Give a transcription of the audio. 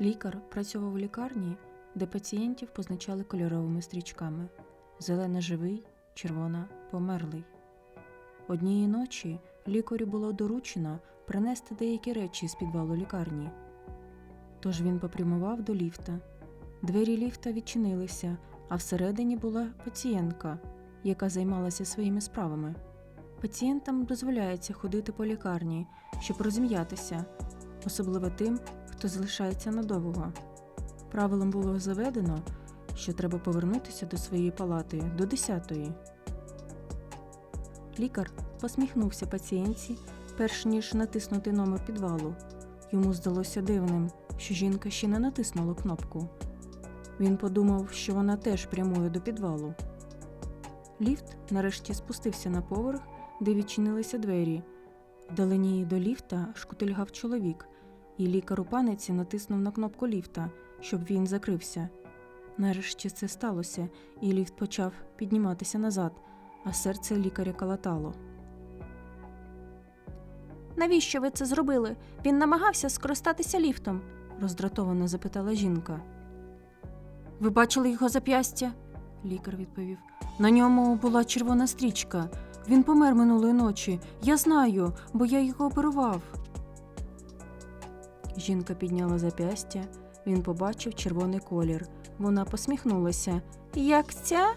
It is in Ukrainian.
Лікар працював у лікарні, де пацієнтів позначали кольоровими стрічками: зелена живий, червона померлий. Однієї ночі лікарю було доручено принести деякі речі з підвалу лікарні. Тож він попрямував до ліфта. Двері ліфта відчинилися, а всередині була пацієнтка, яка займалася своїми справами. Пацієнтам дозволяється ходити по лікарні, щоб розім'ятися, особливо тим, хто залишається надовго. Правилом було заведено, що треба повернутися до своєї палати до 10-ї. Лікар посміхнувся пацієнтці, перш ніж натиснути номер підвалу. Йому здалося дивним, що жінка ще не натиснула кнопку. Він подумав, що вона теж прямує до підвалу. Ліфт нарешті спустився на поверх, де відчинилися двері. Вдалині до ліфта шкутильгав чоловік, і лікар у паниці натиснув на кнопку ліфта, щоб він закрився. Нарешті це сталося, і ліфт почав підніматися назад, а серце лікаря калатало. Навіщо ви це зробили? Він намагався скористатися ліфтом. роздратовано запитала жінка. Ви бачили його зап'ястя? Лікар відповів: На ньому була червона стрічка. Він помер минулої ночі. Я знаю, бо я його оперував. Жінка підняла зап'ястя. Він побачив червоний колір. Вона посміхнулася. Як ця?